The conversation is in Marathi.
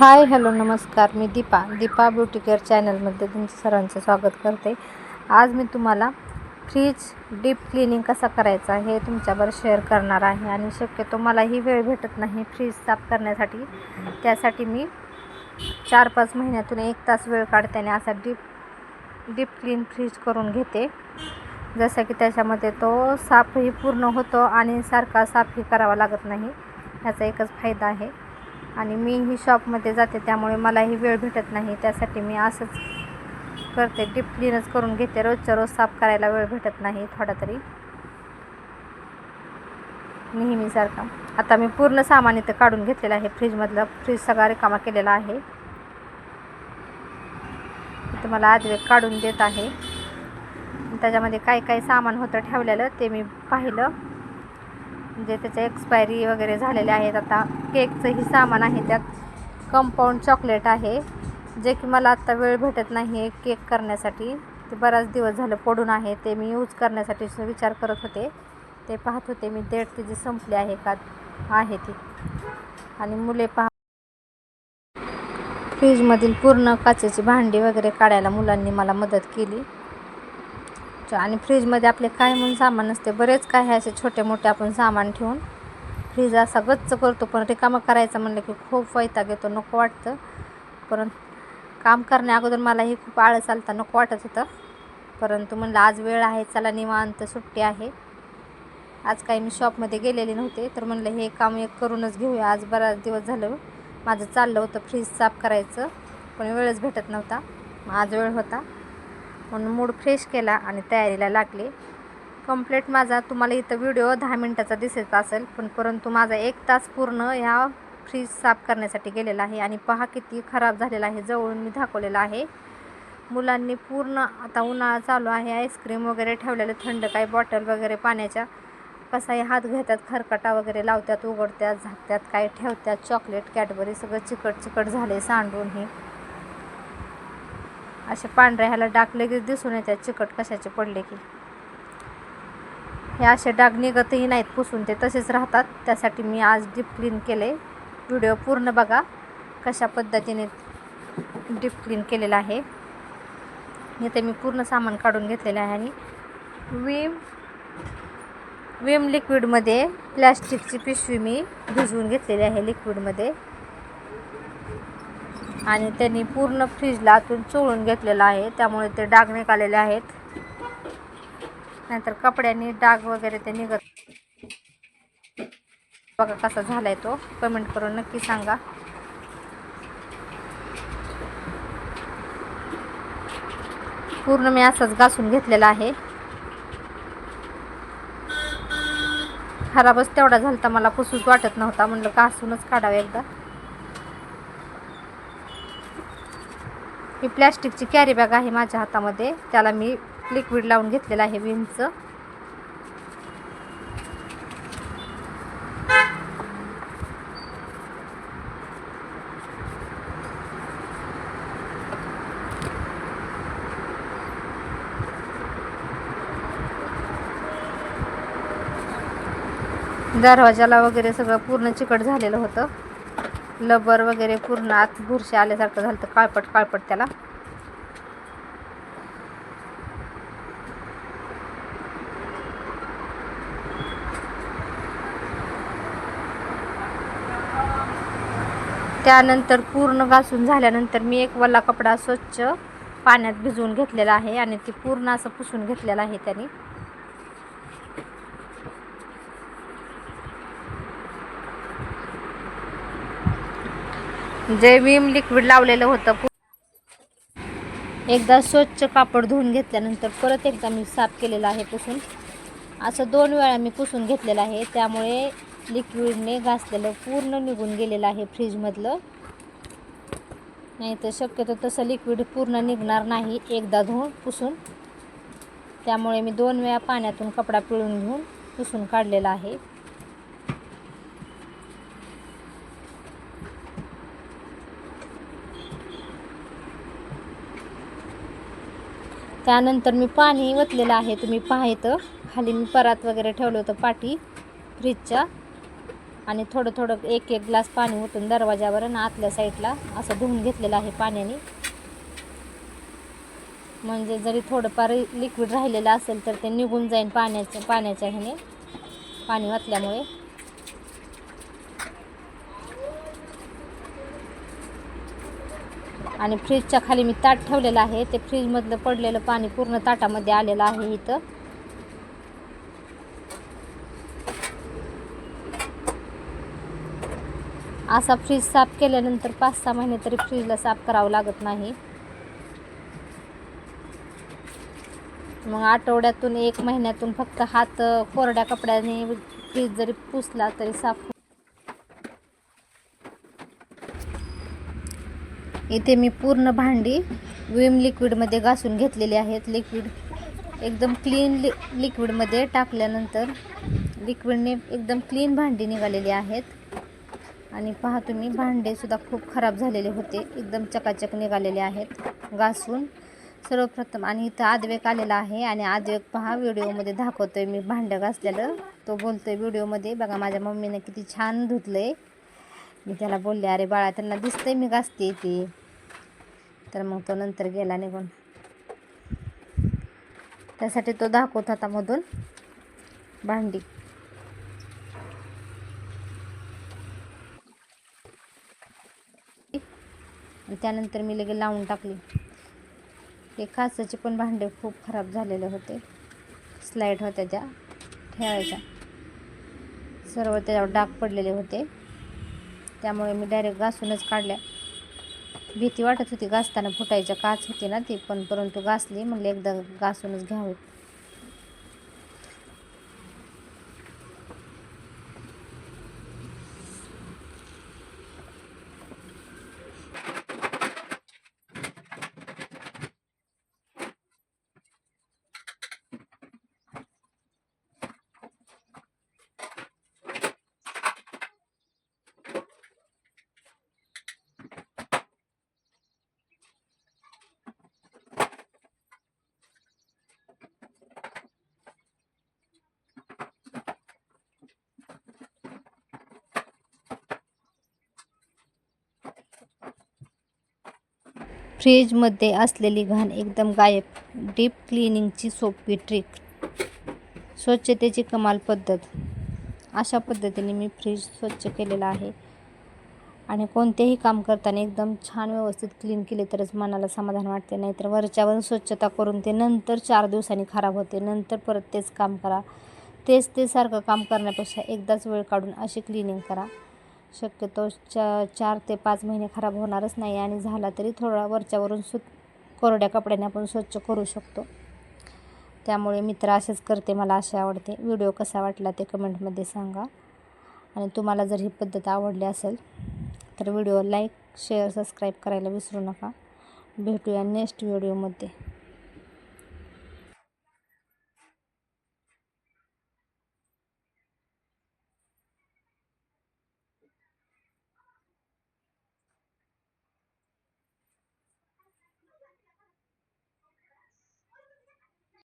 हाय हॅलो नमस्कार. मी दीपा दीपा ब्युटी केअर चॅनलमध्ये तुमचं सर्वांचं स्वागत करते. आज मी तुम्हाला फ्रीज डीप क्लिनिंग कसा करायचा हे तुमच्यावर शेअर करणार आहे आणि शक्यतो मलाही वेळ भेटत नाही फ्रीज साफ करण्यासाठी. त्यासाठी मी चार पाच महिन्यातून एक तास वेळ काढते आणि असा डीप डीप क्लीन फ्रीज करून घेते. जसं की त्याच्यामध्ये तो साफही पूर्ण होतो आणि सारखा साफही करावा लागत नाही. ह्याचा एकच फायदा आहे. आणि मीही शॉपमध्ये जाते त्यामुळे मलाही वेळ भेटत नाही. त्यासाठी मी असंच करते डीप क्लीनच करून घेते. रोजच्या रोज साफ करायला वेळ भेटत नाही थोडा तरी. नेहमीसारखा. आता मी पूर्ण सामान इथं काढून घेतलेलं आहे. फ्रीजमधलं फ्रीज सगळा रिकामा केलेला आहे. इथं मला आजवेग काढून देत आहे. त्याच्यामध्ये काय काय सामान होतं ठेवलेलं ते मी पाहिलं. म्हणजे त्याचे एक्सपायरी वगैरे झालेले आहेत. आता केकचंही सामान आहे. त्यात कंपाऊंड चॉकलेट आहे. जे की मला आत्ता वेळ भेटत नाही आहे केक करण्यासाठी. ते बराच दिवस झालं पडून आहे. ते मी यूज करण्यासाठी विचार करत होते. ते पाहत होते मी डेट तिची संपली आहे का? आहे ती. आणि मुले पहा. फ्रीजमधील पूर्ण काचेची भांडी वगैरे काढायला मुलांनी मला मदत केली. आणि फ्रीजमध्ये आपले काय म्हणून सामान असते बरेच काय आहे असे छोटे मोठे आपण सामान ठेवून. फ्रीज असा गच्च करतो पण रिकामं करायचं म्हणलं की खूप वैताग येतो नको वाटतं. परंतु काम करण्या अगोदर मलाही खूप आळस आलता नको वाटत होतं. परंतु म्हणलं आज वेळ आहे चला निवांत सुट्टी आहे. आज काही मी शॉपमध्ये गेलेले नव्हते तर म्हणलं हे काम एक करूनच घेऊया. आज बराच दिवस झालं माझं चाललं होतं फ्रीज साफ करायचं पण वेळच भेटत नव्हता. आज वेळ होता. म्हणून मूड फ्रेश केला आणि तयारीला लागले. कंप्लीट माझा तुम्हाला इथं व्हिडिओ दहा मिनटाचा दिसत असेल पण परंतु माझा एक तास पूर्ण ह्या फ्रीज साफ करण्यासाठी गेलेला आहे आणि पहा किती खराब झालेला आहे जवळून मी दाखवलेला आहे. मुलांनी पूर्ण आता उन्हाळा चालू आहे आईस्क्रीम वगैरे ठेवलेले थंड काही बॉटल वगैरे पाण्याच्या. कसाही हात घेतात खरकटा वगैरे लावतात उघडतात झाकतात काही ठेवतात चॉकलेट कॅडबरी सगळं चिकट चिकट झाले सांडून हे. असे पांढऱ्या ह्याला डाग लगेच दिसून येतात चिकट कशाचे पडले की. हे असे डाग निघतही नाहीत पुसून ते तसेच राहतात. त्यासाठी मी आज डीप क्लीन केले. व्हिडिओ पूर्ण बघा कशा पद्धतीने डीप क्लीन केलेलं आहे. इथे मी पूर्ण सामान काढून घेतलेलं आहे. आणि विम विम लिक्विडमध्ये प्लॅस्टिकची पिशवी मी भिजवून घेतलेली आहे लिक्विडमध्ये. आणि त्यांनी पूर्ण फ्रीजला आतून चोळून घेतलेलं आहे. त्यामुळे ते डाग निघालेले आहेत. नाहीतर कपड्यांनी डाग वगैरे ते निघत बघा कसा झालाय तो. कमेंट करून नक्की सांगा. पूर्ण मी असंच घासून घेतलेला आहे. खराबच तेवढा झाला मला पुसूच वाटत नव्हता. म्हणलं घासूनच काढावं एकदा. ही प्लॅस्टिकची कॅरी बॅग आहे माझ्या हातामध्ये. त्याला मी लिक्विड लावून घेतलेलं आहे विमचं दरवाजाला वगैरे सगळं पूर्ण चिकट झालेलं होतं. लबर वगैरे पूर्ण आत बुरशी आल्यासारखं झालं तर काळपट काळपट त्याला. त्यानंतर पूर्ण घासून झाल्यानंतर मी एक वल्ला कपडा स्वच्छ पाण्यात भिजवून घेतलेला आहे आणि ती पूर्ण असं पुसून घेतलेलं आहे त्याने. जे विम लिक्विड लावलेलं होतं एकदा स्वच्छ कापड धुवून घेतल्यानंतर परत एकदा मी साफ केलेलं आहे पुसून. असं दोन वेळा मी पुसून घेतलेलं आहे. त्यामुळे लिक्विडने घासलेलं पूर्ण निघून गेलेलं आहे फ्रीजमधलं नाही तर शक्यतो तसं लिक्विड पूर्ण निघणार नाही एकदा धुवून पुसून. त्यामुळे मी दोन वेळा पाण्यातून कपडा पिळून घेऊन पुसून काढलेला आहे. त्यानंतर मी पाणी ओतलेलं आहे. तुम्ही पाहायचं खाली मी परात वगैरे ठेवलं होतं पाठी फ्रीजच्या आणि थोडं थोडं एक एक ग्लास पाणी ओतून दरवाजावर आणि आतल्या साईडला असं धुवून घेतलेलं आहे पाण्याने. म्हणजे जरी थोडंफार लिक्विड राहिलेलं असेल तर ते निघून जाईल पाण्याच्या पाण्याच्या ह्याने. पाणी वाचल्यामुळे आणि फ्रीजच्या खाली मी ताट ठेवलेलं आहे. ते फ्रीजमधलं पडलेलं पाणी पूर्ण ताटामध्ये आलेलं आहे इथं. असा फ्रीज साफ केल्यानंतर पाच सहा महिने तरी फ्रीजला साफ करावं लागत नाही. मग आठवड्यातून एक महिन्यातून फक्त हात कोरड्या कपड्याने फ्रीज जरी पुसला तरी साफ इथे मी पूर्ण भांडी विम लिक्विडमध्ये घासून घेतलेली आहेत. लिक्विड एकदम क्लीन लि लिक्विडमध्ये टाकल्यानंतर लिक्विडने एकदम क्लीन भांडी निघालेली आहेत. आणि पहा तुम्ही भांडेसुद्धा खूप खराब झालेले होते. एकदम चकाचक निघालेले आहेत. घासून सर्वप्रथम आणि इथं आदवेक आलेला आहे. आणि आदवेक पहा व्हिडिओमध्ये दाखवतोय मी भांडं घासलेलं. तो बोलतोय व्हिडिओमध्ये बघा माझ्या मम्मीने किती छान धुतलंय. मी त्याला बोलले अरे बाळा त्यांना दिसतंय मी घासते ते. तर मग तो नंतर गेला निघून. त्यासाठी तो दाखवत होता मधून भांडी. त्यानंतर मी लगे लावून टाकली. ते काचेचे पण भांडे खूप खराब झालेले होते. स्लाईड होत्या त्या ठेवायच्या. सर्व त्याच्यावर डाग पडलेले होते. त्यामुळे मी डायरेक्ट घासूनच काढल्या. भीती वाटत होती. घासताना फुटायच्या काच होती ना ती पण परंतु घासली. म्हणले एकदा घासूनच घ्यावे. फ्रीजमध्ये असलेली घाण एकदम गायब. डीप क्लिनिंगची सोपी ट्रिक. स्वच्छतेची कमाल पद्धत. अशा पद्धतीने मी फ्रीज स्वच्छ केलेला आहे. आणि कोणतेही काम करताना एकदम छान व्यवस्थित क्लीन केले तरच मनाला समाधान वाटते. नाहीतर वरच्यावर स्वच्छता करून ते नंतर चार दिवसांनी खराब होते. नंतर परत तेच काम करा. तेच ते सारखं काम करण्यापेक्षा एकदाच वेळ काढून अशी क्लिनिंग करा. शक्यतो चा चार ते पाच महिने खराब होणारच नाही आणि झाला तरी थोडा वरच्यावरून सु कोरड्या कपड्याने आपण स्वच्छ करू शकतो. त्यामुळे मित्र असेच करते मला असे आवडते. व्हिडिओ कसा वाटला ते कमेंटमध्ये सांगा. आणि तुम्हाला जर ही पद्धत आवडली असेल तर व्हिडिओ लाईक शेअर सबस्क्राईब करायला विसरू नका. भेटूया नेक्स्ट व्हिडिओमध्ये.